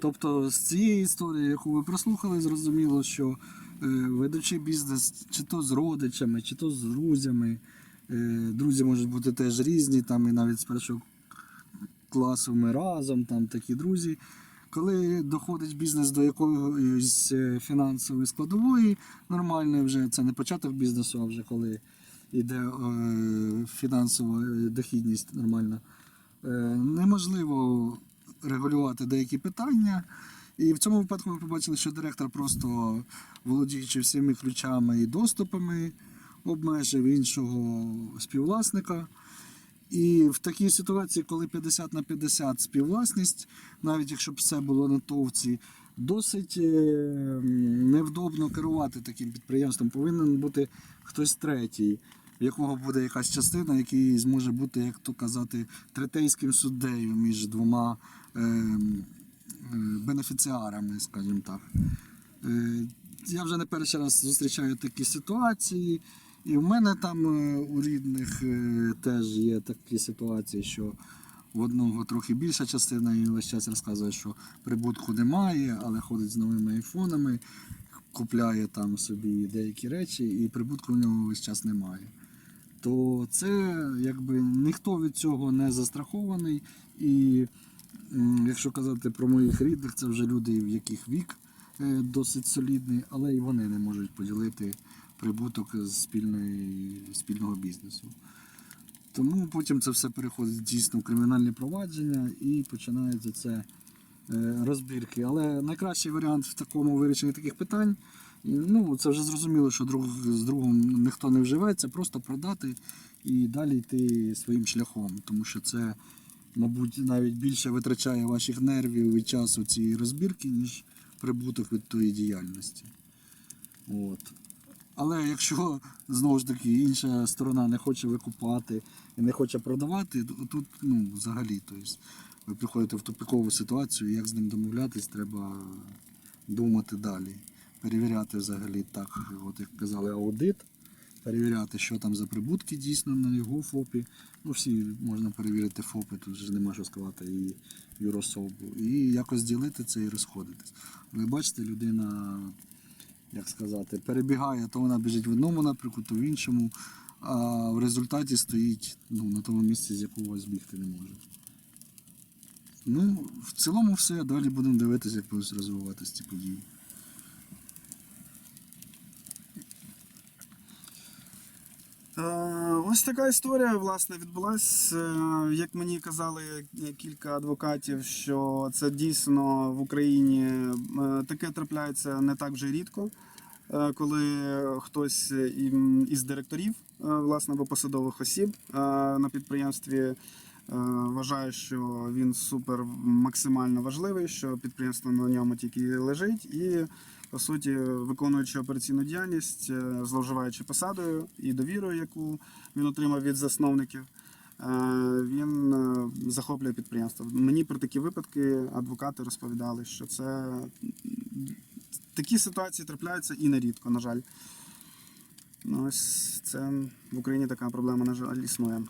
Тобто з цієї історії, яку ви прослухали, зрозуміло, що е, ведучи бізнес чи то з родичами, чи то з друзями. Е, друзі можуть бути теж різні, там і навіть з першого класу ми разом, там такі друзі. Коли доходить бізнес до якоїсь е, фінансової складової, нормальної вже це не початок бізнесу, а вже коли йде е, фінансова дохідність нормальна, е, неможливо регулювати деякі питання. І в цьому випадку ми побачили, що директор просто володіючи всіми ключами і доступами, обмежив іншого співвласника. І в такій ситуації, коли 50 на 50 співвласність, навіть якщо б все було на товці, досить е, невдобно керувати таким підприємством. Повинен бути хтось третій, в якого буде якась частина, який зможе бути, як то казати, третейським суддею між двома е, е, бенефіціарами, скажімо так. Е, Я вже не перший раз зустрічаю такі ситуації. І в мене там е, у рідних е, теж є такі ситуації, що в одного трохи більша частина і весь час розказує, що прибутку немає, але ходить з новими айфонами, купляє там собі деякі речі, і прибутку в нього весь час немає. То це якби ніхто від цього не застрахований. І якщо казати про моїх рідних, це вже люди, в яких вік е, досить солідний, але і вони не можуть поділити прибуток з спільної, спільного бізнесу. Тому потім це все переходить дійсно в кримінальні провадження і починаються це е, розбірки. Але найкращий варіант в такому вирішенні таких питань, ну це вже зрозуміло, що друг з другом ніхто не вживеться, просто продати і далі йти своїм шляхом, тому що це, мабуть, навіть більше витрачає ваших нервів і часу цієї розбірки, ніж прибуток від тої діяльності. От. Але якщо знову ж таки інша сторона не хоче викупати і не хоче продавати, то тут ну, взагалі тобто, ви приходите в тупикову ситуацію, як з ним домовлятись, треба думати далі. Перевіряти взагалі так, от як казали, аудит, перевіряти, що там за прибутки дійсно на його ФОПі. Ну, всі можна перевірити ФОПи, тут же нема що сказати, і юрособу. І якось ділити це і розходитись. Ви бачите, людина як сказати, перебігає, то вона біжить в одному напрямку, то в іншому, а в результаті стоїть ну, на тому місці, з якого збігти не може. Ну, в цілому все, далі будемо дивитися, як будуть розвиватися ці події. Ось така історія власне відбулася. Е, Як мені казали кілька адвокатів, що це дійсно в Україні е, таке трапляється не так вже рідко, е, коли хтось із директорів, е, власне, або посадових осіб е, на підприємстві е, вважає, що він супер максимально важливий, що підприємство на ньому тільки лежить і по суті, виконуючи операційну діяльність, е, зловживаючи посадою і довірою, яку він отримав від засновників, е, він е, захоплює підприємство. Мені про такі випадки адвокати розповідали, що це такі ситуації трапляються і нерідко, на жаль. Ну, ось це в Україні така проблема, на жаль, існує.